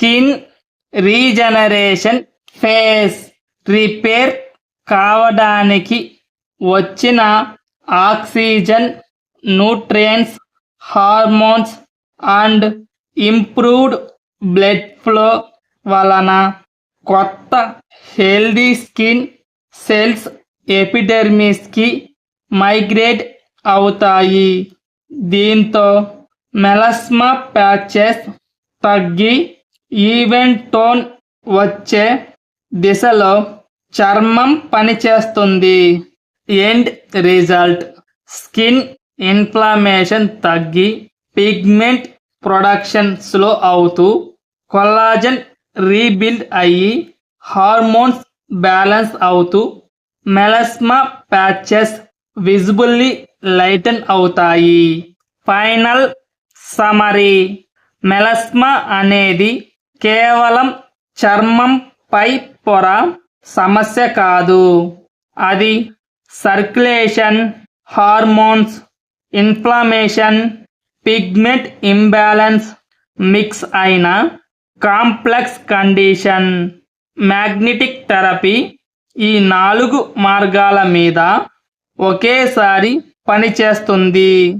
Skin regeneration face repair కావడానికి వచ్చిన oxygen nutrients hormones and improved blood flow వలన కొత్త హెల్దీ స్కిన్ సెల్స్ ఎపిడెర్మిస్కి మైగ్రేట్ అవుతాయి. దీంతో మెలస్మా ప్యాచెస్ తగ్గి ఈవెంట్ టోన్ వచ్చే దిశలో చర్మం పనిచేస్తుంది. End result. స్కిన్ ఇన్ఫ్లమేషన్ తగ్గి పిగ్మెంట్ ప్రొడక్షన్ స్లో అవుతూ కొల్లాజన్ రీబిల్డ్ అయ్యి హార్మోన్స్ బ్యాలెన్స్ అవుతూ మెలస్మా ప్యాచెస్ విజిబుల్లీ లైటన్ అవుతాయి. ఫైనల్ సమరీ మెలస్మా అనేది కేవలం చర్మం పై పొర సమస్య కాదు. అది circulation hormones inflammation pigment imbalance mix అయిన కాంప్లెక్స్ కండిషన్. మ్యాగ్నెటిక్ థెరపీ ఈ నాలుగు మార్గాల మీద ఒకేసారి పనిచేస్తుంది.